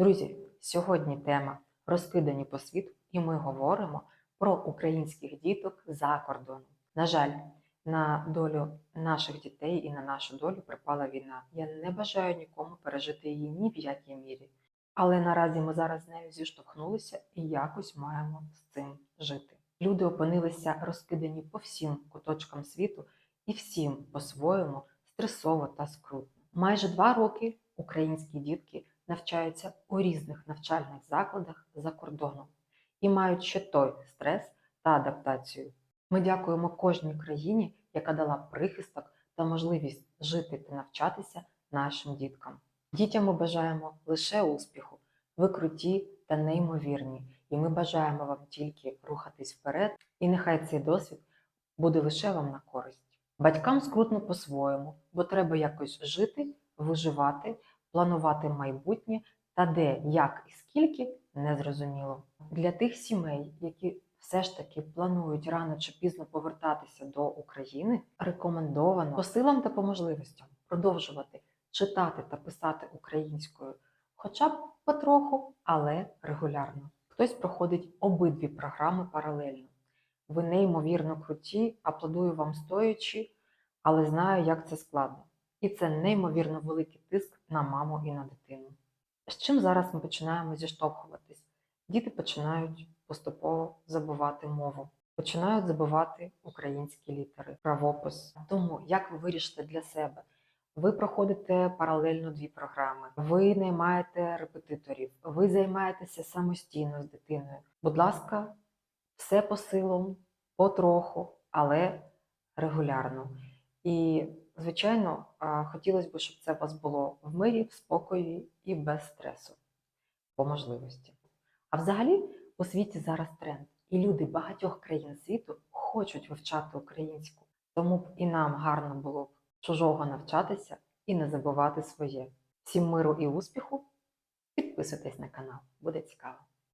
Друзі, сьогодні тема розкидані по світу, і ми говоримо про українських діток за кордоном. На жаль, на долю наших дітей і на нашу долю припала війна. Я не бажаю нікому пережити її ні в якій мірі. Але наразі ми зараз з нею зіштовхнулися і якось маємо з цим жити. Люди опинилися розкидані по всім куточкам світу і всім по-своєму стресово та скрутно. Майже два роки українські дітки навчаються у різних навчальних закладах за кордоном і мають ще той стрес та адаптацію. Ми дякуємо кожній країні, яка дала прихисток та можливість жити та навчатися нашим діткам. Дітям ми бажаємо лише успіху, ви круті та неймовірні, і ми бажаємо вам тільки рухатись вперед, і нехай цей досвід буде лише вам на користь. Батькам скрутно по-своєму, бо треба якось жити, виживати, планувати майбутнє та де, як і скільки незрозуміло. Для тих сімей, які все ж таки планують рано чи пізно повертатися до України, рекомендовано по силам та по можливостям продовжувати читати та писати українською, хоча б потроху, але регулярно. Хтось проходить обидві програми паралельно. Ви неймовірно круті, аплодую вам стоячи, але знаю, як це складно. І це неймовірно великий тиск на маму і на дитину. З чим зараз ми починаємо зіштовхуватись? Діти починають поступово забувати мову, починають забувати українські літери, правопис. Тому як ви вирішите для себе? Ви проходите паралельно дві програми, ви наймаєте репетиторів, ви займаєтеся самостійно з дитиною. Будь ласка, все по силам, потроху, але регулярно. І, звичайно, хотілося б, щоб це у вас було в мирі, в спокої і без стресу по можливості. А взагалі у світі зараз тренд, і люди багатьох країн світу хочуть вивчати українську. Тому б і нам гарно було б чужого навчатися і не забувати своє. Всім миру і успіху! Підписуйтесь на канал, буде цікаво.